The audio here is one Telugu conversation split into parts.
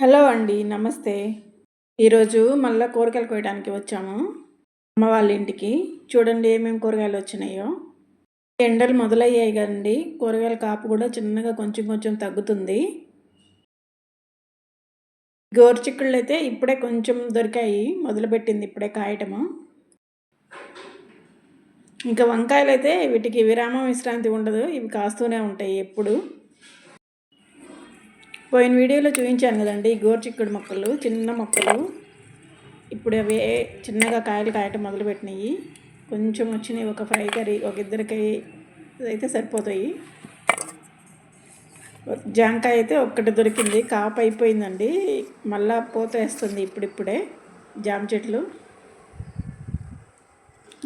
హలో అండి నమస్తే. ఈరోజు మళ్ళీ కూరగాయలు కోయడానికి వచ్చాము. అమ్మ వాళ్ళ ఇంటికి. చూడండి ఏమేమి కూరగాయలు వచ్చినాయో. ఎండలు మొదలయ్యాయి కదండి. కూరగాయల కాపు కూడా చిన్నగా కొంచెం కొంచెం తగ్గుతుంది. గోరుచిక్కుళ్ళు అయితే ఇప్పుడే కొంచెం దొరికాయి. మొదలుపెట్టింది ఇప్పుడే కాయటము. ఇంకా వంకాయలు అయితే వీటికి విరామం విశ్రాంతి ఉండదు. ఇవి కాస్తూనే ఉంటాయి ఎప్పుడు. పోయిన వీడియోలో చూపించాను కదండి గోరుచిక్కుడు మొక్కలు చిన్న మొక్కలు. ఇప్పుడు అవి చిన్నగా కాయలు కాయటం మొదలుపెట్టినాయి. కొంచెం వచ్చినాయి ఒక ఫ్రై కర్రీ ఒక ఇద్దరికి అయితే సరిపోతాయి. జాంకాయ అయితే ఒక్కటి దొరికింది కాపు అయిపోయిందండి. మళ్ళా పూత వేస్తుంది ఇప్పుడిప్పుడే జామ చెట్లు.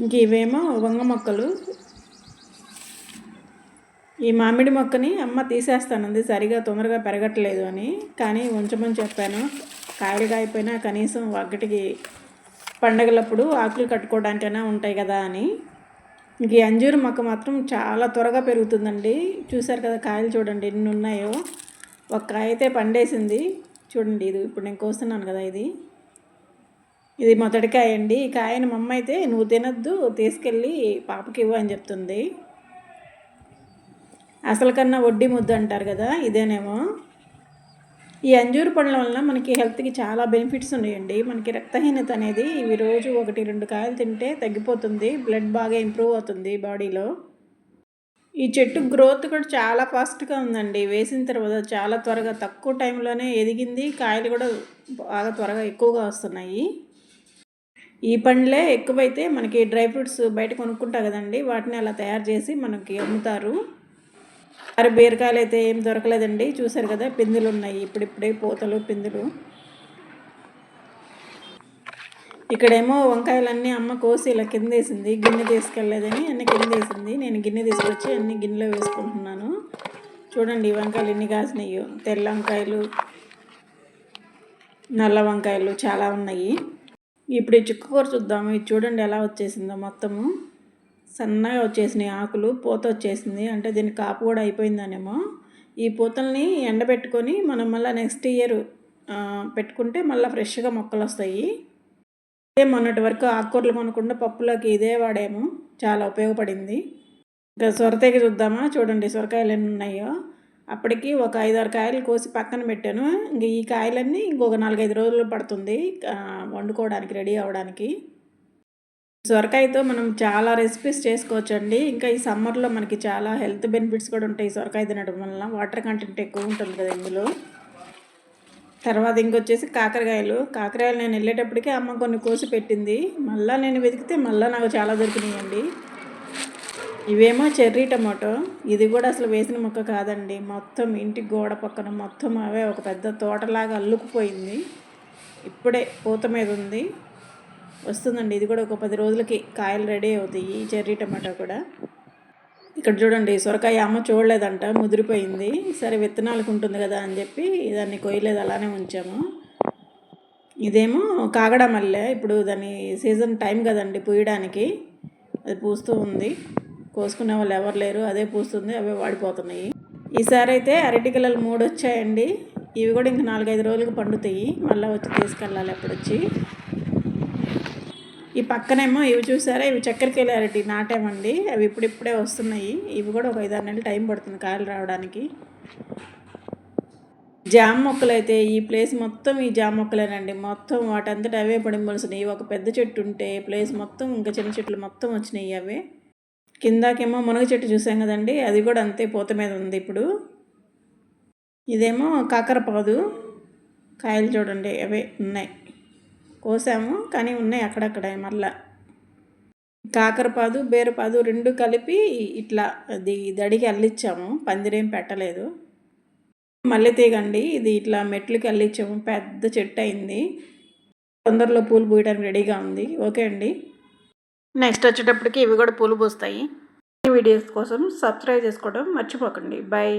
ఇంక ఇవేమో వంగ మొక్కలు ఈ మామిడి మొక్కని అమ్మ తీసేస్తానంది సరిగా తొందరగా పెరగట్లేదు అని. కానీ ఉంచమని చెప్పాను. కాయలు కాయిపోయినా కనీసం ఒక్కటికి పండగలప్పుడు ఆకులు కట్టుకోవడానికైనా ఉంటాయి కదా అని. ఇంక ఈ అంజూరు మొక్క మాత్రం చాలా త్వరగా పెరుగుతుందండి. చూసారు కదా కాయలు చూడండి ఎన్ని ఉన్నాయో. ఒక కాయ అయితే పండేసింది. చూడండి ఇది ఇప్పుడు నేను కోస్తున్నాను కదా ఇది. ఇది మొదటికాయ అండి. ఈ కాయని మమ్మ అయితే నువ్వు తినద్దు తీసుకెళ్ళి పాపకి ఇవ్వు అని చెప్తుంది. అసలు కన్నా వడ్డీ ముద్దు అంటారు కదా ఇదేనేమో. ఈ అంజూరు పండ్ల వలన మనకి హెల్త్కి చాలా బెనిఫిట్స్ ఉన్నాయండి. మనకి రక్తహీనత అనేది ఇవి రోజు ఒకటి రెండు కాయలు తింటే తగ్గిపోతుంది బ్లడ్ బాగా ఇంప్రూవ్ అవుతుంది బాడీలో. ఈ చెట్టు గ్రోత్ కూడా చాలా ఫాస్ట్గా ఉందండి. వేసిన తర్వాత చాలా త్వరగా తక్కువ టైంలోనే ఎదిగింది. కాయలు కూడా బాగా త్వరగా ఎక్కువగా వస్తున్నాయి. ఈ పండ్లే ఎక్కువైతే మనకి డ్రై ఫ్రూట్స్ బయట కొనుక్కుంటా కదండి వాటిని అలా తయారు చేసి మనకి అమ్ముతారు. మరి బీరకాయలు అయితే ఏం దొరకలేదండి. చూసారు కదా పిందులు ఉన్నాయి ఇప్పుడిప్పుడే పూతలు పిందులు. ఇక్కడేమో వంకాయలన్నీ అమ్మ కోసి ఇలా కింద వేసింది గిన్నె తీసుకెళ్ళలేదని అన్ని కింద వేసింది నేను గిన్నె తీసుకొచ్చి అన్ని గిన్నెలో వేసుకుంటున్నాను. చూడండి వంకాయలు ఎన్ని కాసినాయో. తెల్ల వంకాయలు నల్ల వంకాయలు చాలా ఉన్నాయి. ఇప్పుడు ఈ చుక్కకూర చూద్దాము. ఇది చూడండి ఎలా వచ్చేసిందో మొత్తము. సన్నగా వచ్చేసినాయి ఆకులు పూత వచ్చేసింది. అంటే దీనికి కాపు కూడా అయిపోయిందనేమో. ఈ పూతల్ని ఎండబెట్టుకొని మనం మళ్ళీ నెక్స్ట్ ఇయర్ పెట్టుకుంటే మళ్ళీ ఫ్రెష్గా మొక్కలు వస్తాయి. అదే మొన్నటి వరకు ఆకుకూరలు కొనకుండా పప్పులోకి ఇదే వాడేమో. చాలా ఉపయోగపడింది. ఇంకా సొరతేగ చూద్దామా? చూడండి సొరకాయలు ఎన్ని ఉన్నాయో. అప్పటికి ఒక ఐదారు కాయలు కోసి పక్కన పెట్టాను. ఇంక ఈ కాయలన్నీ ఇంకొక నాలుగైదు రోజులు పడుతుంది వండుకోవడానికి రెడీ అవ్వడానికి. సొరకాయతో మనం చాలా రెసిపీస్ చేసుకోవచ్చండి. ఇంకా ఈ సమ్మర్లో మనకి చాలా హెల్త్ బెనిఫిట్స్ కూడా ఉంటాయి సొరకాయ తినడం వల్ల వాటర్ కంటెంట్ ఎక్కువ ఉంటుంది కదా ఇందులో. తర్వాత ఇంకొచ్చేసి కాకరకాయలు. కాకరకాయలు నేను వెళ్ళేటప్పటికే అమ్మ కొన్ని కోసి పెట్టింది. మళ్ళీ నేను వెతికితే మళ్ళీ నాకు చాలా దొరికినాయండి. ఇవేమో చెర్రీ టమాటో. ఇది కూడా అసలు వేసిన మొక్క కాదండి. మొత్తం ఇంటి గోడ పక్కన మొత్తం అవే ఒక పెద్ద తోటలాగా అల్లుకుపోయింది. ఇప్పుడే పూత మీద ఉంది. వస్తుందండి. ఇది కూడా ఒక పది రోజులకి కాయలు రెడీ అవుతాయి. ఈ చెర్రీ టమాటా కూడా. ఇక్కడ చూడండి సొరకాయ అమ్మ చూడలేదంట ముదిరిపోయింది. సరే విత్తనాలకు ఉంటుంది కదా అని చెప్పి దాన్ని కొయ్యలేదు అలానే ఉంచాము. ఇదేమో కాగడ మల్లె. ఇప్పుడు దాని సీజన్ టైం కదండి పూయడానికి. అది పూస్తూ ఉంది. కోసుకునే వాళ్ళు ఎవరు లేరు. అదే పూస్తుంది అవే వాడిపోతున్నాయి. ఈసారి అయితే అరటి మూడు వచ్చాయండి ఇవి కూడా ఇంక నాలుగైదు రోజులకు పండుతాయి. మళ్ళీ వచ్చి తీసుకెళ్ళాలి అప్పుడు వచ్చి ఈ పక్కనేమో ఇవి చూసారా? ఇవి చక్కెరకేళి అరటి నాటామండి అవి ఇప్పుడిప్పుడే వస్తున్నాయి. ఇవి కూడా ఒక ఐదారు నెలలు టైం పడుతుంది కాయలు రావడానికి. జామ మొక్కలు అయితే ఈ ప్లేస్ మొత్తం ఈ జామ మొక్కలేనండి. మొత్తం వాటంతట అవే పడిమలుసినాయి ఒక పెద్ద చెట్టు ఉంటే ప్లేస్ మొత్తం ఇంకా చిన్న చెట్లు మొత్తం వచ్చినాయి అవే. కిందాకేమో మునగ చెట్టు చూసాం కదండి. అది కూడా అంతే పూత మీద ఉంది ఇప్పుడు. ఇదేమో కాకరపాదు కాయలు చూడండి అవే ఉన్నాయి. కోసాము కానీ ఉన్నాయి అక్కడక్కడ మళ్ళా కాకరపాదు బీరపాదు రెండు కలిపి ఇట్లా అది దడికి అల్లిచ్చాము పందిరేం పెట్టలేదు. మల్లె తీగండి ఇది ఇట్లా మెట్లకి అల్లిచ్చాము పెద్ద చెట్టు అయింది. తొందరలో పూలు పూయడానికి రెడీగా ఉంది ఓకే అండి. నెక్స్ట్ వచ్చేటప్పటికి ఇవి కూడా పూలు పూస్తాయి. వీడియోస్ కోసం సబ్స్క్రైబ్ చేసుకోవడం మర్చిపోకండి. బాయ్